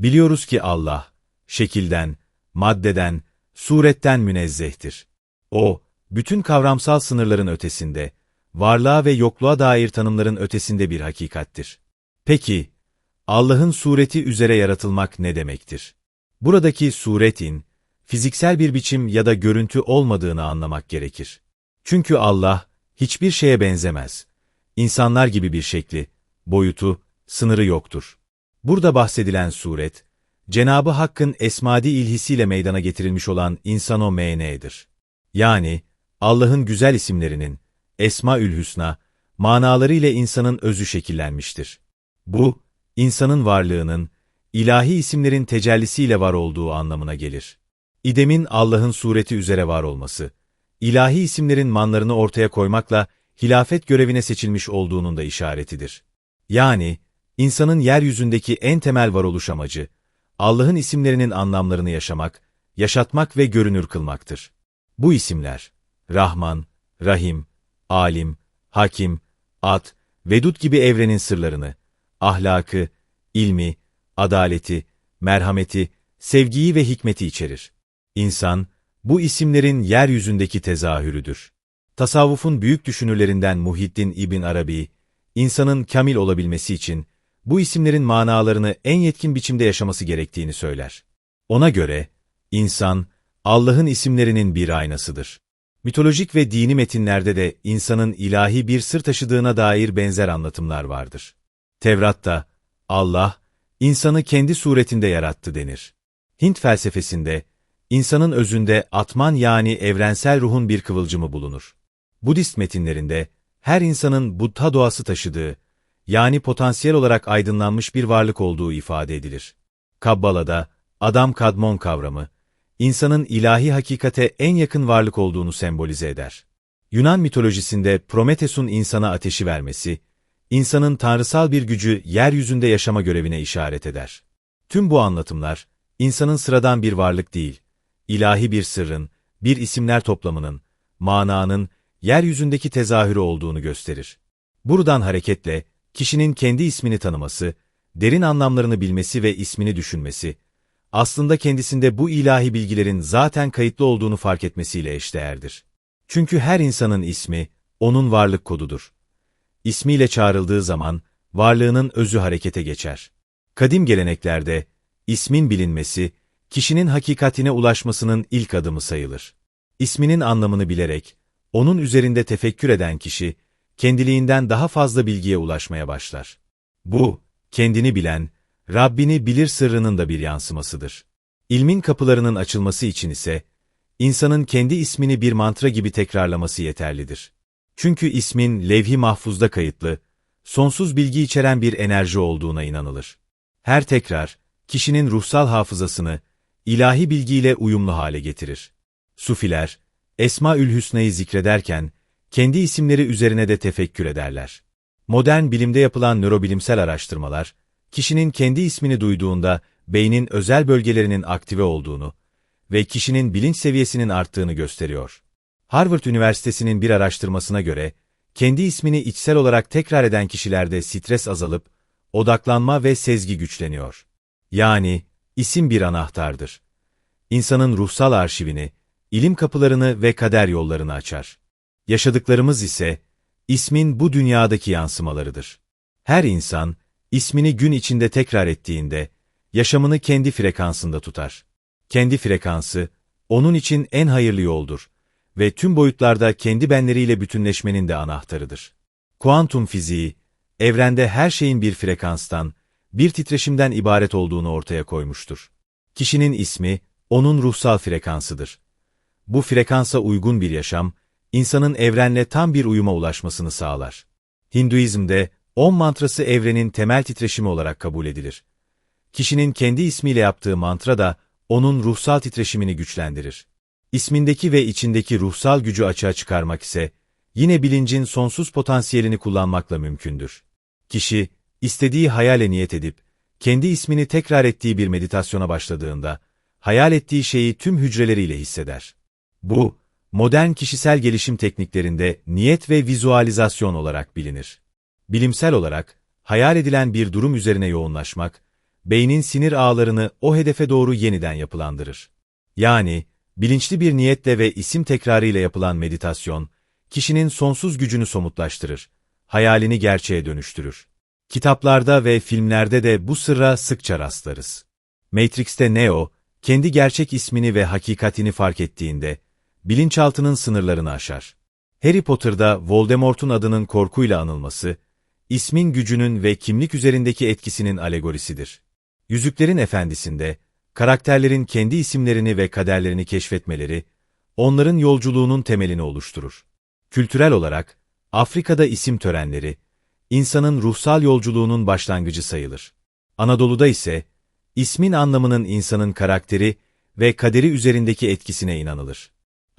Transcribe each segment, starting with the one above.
Biliyoruz ki Allah, şekilden, maddeden, suretten münezzehtir. O, bütün kavramsal sınırların ötesinde, varlığa ve yokluğa dair tanımların ötesinde bir hakikattir. Peki, Allah'ın sureti üzere yaratılmak ne demektir? Buradaki suretin, fiziksel bir biçim ya da görüntü olmadığını anlamak gerekir. Çünkü Allah, hiçbir şeye benzemez. İnsanlar gibi bir şekli, boyutu, sınırı yoktur. Burada bahsedilen suret, Cenabı Hakk'ın esmadi ilhisiyle meydana getirilmiş olan insano MN'dir. Yani, Allah'ın güzel isimlerinin, Esmaül Hüsna, manaları ile insanın özü şekillenmiştir. Bu, insanın varlığının, ilahi isimlerin tecellisiyle var olduğu anlamına gelir. İdem'in Allah'ın sureti üzere var olması, ilahi isimlerin manlarını ortaya koymakla hilafet görevine seçilmiş olduğunun da işaretidir. Yani, insanın yeryüzündeki en temel varoluş amacı, Allah'ın isimlerinin anlamlarını yaşamak, yaşatmak ve görünür kılmaktır. Bu isimler, Rahman, Rahim, Alim, Hakim, Ad, Vedud gibi evrenin sırlarını, ahlakı, ilmi, adaleti, merhameti, sevgiyi ve hikmeti içerir. İnsan, bu isimlerin yeryüzündeki tezahürüdür. Tasavvufun büyük düşünürlerinden Muhiddin İbn Arabi, insanın kamil olabilmesi için bu isimlerin manalarını en yetkin biçimde yaşaması gerektiğini söyler. Ona göre, insan, Allah'ın isimlerinin bir aynasıdır. Mitolojik ve dini metinlerde de insanın ilahi bir sır taşıdığına dair benzer anlatımlar vardır. Tevrat'ta, Allah, insanı kendi suretinde yarattı denir. Hint felsefesinde, insanın özünde atman yani evrensel ruhun bir kıvılcımı bulunur. Budist metinlerinde, her insanın Buddha doğası taşıdığı, yani potansiyel olarak aydınlanmış bir varlık olduğu ifade edilir. Kabbala'da, Adam Kadmon kavramı, insanın ilahi hakikate en yakın varlık olduğunu sembolize eder. Yunan mitolojisinde Prometheus'un insana ateşi vermesi, insanın tanrısal bir gücü yeryüzünde yaşama görevine işaret eder. Tüm bu anlatımlar, insanın sıradan bir varlık değil, ilahi bir sırrın, bir isimler toplamının, mananın, yeryüzündeki tezahürü olduğunu gösterir. Buradan hareketle, kişinin kendi ismini tanıması, derin anlamlarını bilmesi ve ismini düşünmesi, aslında kendisinde bu ilahi bilgilerin zaten kayıtlı olduğunu fark etmesiyle eşdeğerdir. Çünkü her insanın ismi, onun varlık kodudur. İsmiyle çağrıldığı zaman, varlığının özü harekete geçer. Kadim geleneklerde, ismin bilinmesi, kişinin hakikatine ulaşmasının ilk adımı sayılır. İsminin anlamını bilerek, onun üzerinde tefekkür eden kişi, kendiliğinden daha fazla bilgiye ulaşmaya başlar. Bu, kendini bilen, Rabbini bilir sırrının da bir yansımasıdır. İlmin kapılarının açılması için ise, insanın kendi ismini bir mantra gibi tekrarlaması yeterlidir. Çünkü ismin levh-i mahfuzda kayıtlı, sonsuz bilgi içeren bir enerji olduğuna inanılır. Her tekrar, kişinin ruhsal hafızasını, ilahi bilgiyle uyumlu hale getirir. Sufiler, Esma-ül Hüsna'yı zikrederken, kendi isimleri üzerine de tefekkür ederler. Modern bilimde yapılan nörobilimsel araştırmalar, kişinin kendi ismini duyduğunda beynin özel bölgelerinin aktive olduğunu ve kişinin bilinç seviyesinin arttığını gösteriyor. Harvard Üniversitesi'nin bir araştırmasına göre, kendi ismini içsel olarak tekrar eden kişilerde stres azalıp, odaklanma ve sezgi güçleniyor. Yani, isim bir anahtardır. İnsanın ruhsal arşivini, ilim kapılarını ve kader yollarını açar. Yaşadıklarımız ise, ismin bu dünyadaki yansımalarıdır. Her insan, ismini gün içinde tekrar ettiğinde, yaşamını kendi frekansında tutar. Kendi frekansı, onun için en hayırlı yoldur ve tüm boyutlarda kendi benleriyle bütünleşmenin de anahtarıdır. Kuantum fiziği, evrende her şeyin bir frekanstan, bir titreşimden ibaret olduğunu ortaya koymuştur. Kişinin ismi, onun ruhsal frekansıdır. Bu frekansa uygun bir yaşam, insanın evrenle tam bir uyuma ulaşmasını sağlar. Hinduizm'de, Om mantrası evrenin temel titreşimi olarak kabul edilir. Kişinin kendi ismiyle yaptığı mantra da onun ruhsal titreşimini güçlendirir. İsmindeki ve içindeki ruhsal gücü açığa çıkarmak ise yine bilincin sonsuz potansiyelini kullanmakla mümkündür. Kişi, istediği hayale niyet edip, kendi ismini tekrar ettiği bir meditasyona başladığında, hayal ettiği şeyi tüm hücreleriyle hisseder. Bu, modern kişisel gelişim tekniklerinde niyet ve vizualizasyon olarak bilinir. Bilimsel olarak, hayal edilen bir durum üzerine yoğunlaşmak beynin sinir ağlarını o hedefe doğru yeniden yapılandırır. Yani, bilinçli bir niyetle ve isim tekrarıyla yapılan meditasyon, kişinin sonsuz gücünü somutlaştırır, hayalini gerçeğe dönüştürür. Kitaplarda ve filmlerde de bu sırra sıkça rastlarız. Matrix'te Neo, kendi gerçek ismini ve hakikatini fark ettiğinde, bilinçaltının sınırlarını aşar. Harry Potter'da Voldemort'un adının korkuyla anılması, ismin gücünün ve kimlik üzerindeki etkisinin alegorisidir. Yüzüklerin Efendisi'nde, karakterlerin kendi isimlerini ve kaderlerini keşfetmeleri, onların yolculuğunun temelini oluşturur. Kültürel olarak, Afrika'da isim törenleri, insanın ruhsal yolculuğunun başlangıcı sayılır. Anadolu'da ise, ismin anlamının insanın karakteri ve kaderi üzerindeki etkisine inanılır.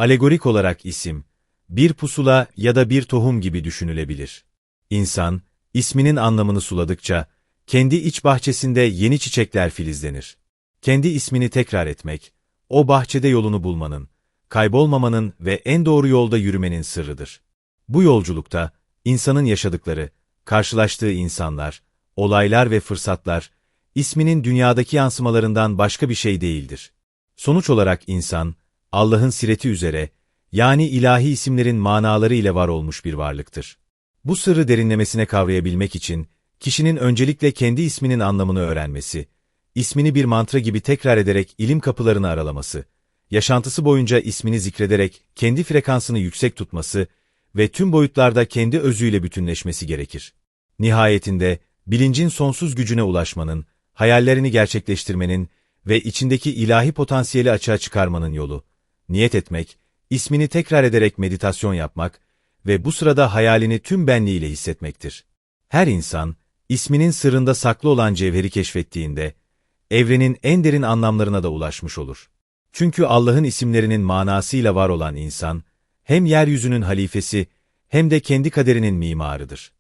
Alegorik olarak isim, bir pusula ya da bir tohum gibi düşünülebilir. İnsan, isminin anlamını suladıkça, kendi iç bahçesinde yeni çiçekler filizlenir. Kendi ismini tekrar etmek, o bahçede yolunu bulmanın, kaybolmamanın ve en doğru yolda yürümenin sırrıdır. Bu yolculukta, insanın yaşadıkları, karşılaştığı insanlar, olaylar ve fırsatlar, isminin dünyadaki yansımalarından başka bir şey değildir. Sonuç olarak insan, Allah'ın sireti üzere, yani ilahi isimlerin manaları ile var olmuş bir varlıktır. Bu sırrı derinlemesine kavrayabilmek için, kişinin öncelikle kendi isminin anlamını öğrenmesi, ismini bir mantra gibi tekrar ederek ilim kapılarını aralaması, yaşantısı boyunca ismini zikrederek kendi frekansını yüksek tutması ve tüm boyutlarda kendi özüyle bütünleşmesi gerekir. Nihayetinde, bilincin sonsuz gücüne ulaşmanın, hayallerini gerçekleştirmenin ve içindeki ilahi potansiyeli açığa çıkarmanın yolu, niyet etmek, ismini tekrar ederek meditasyon yapmak ve bu sırada hayalini tüm benliğiyle hissetmektir. Her insan, isminin sırrında saklı olan cevheri keşfettiğinde, evrenin en derin anlamlarına da ulaşmış olur. Çünkü Allah'ın isimlerinin manasıyla var olan insan, hem yeryüzünün halifesi hem de kendi kaderinin mimarıdır.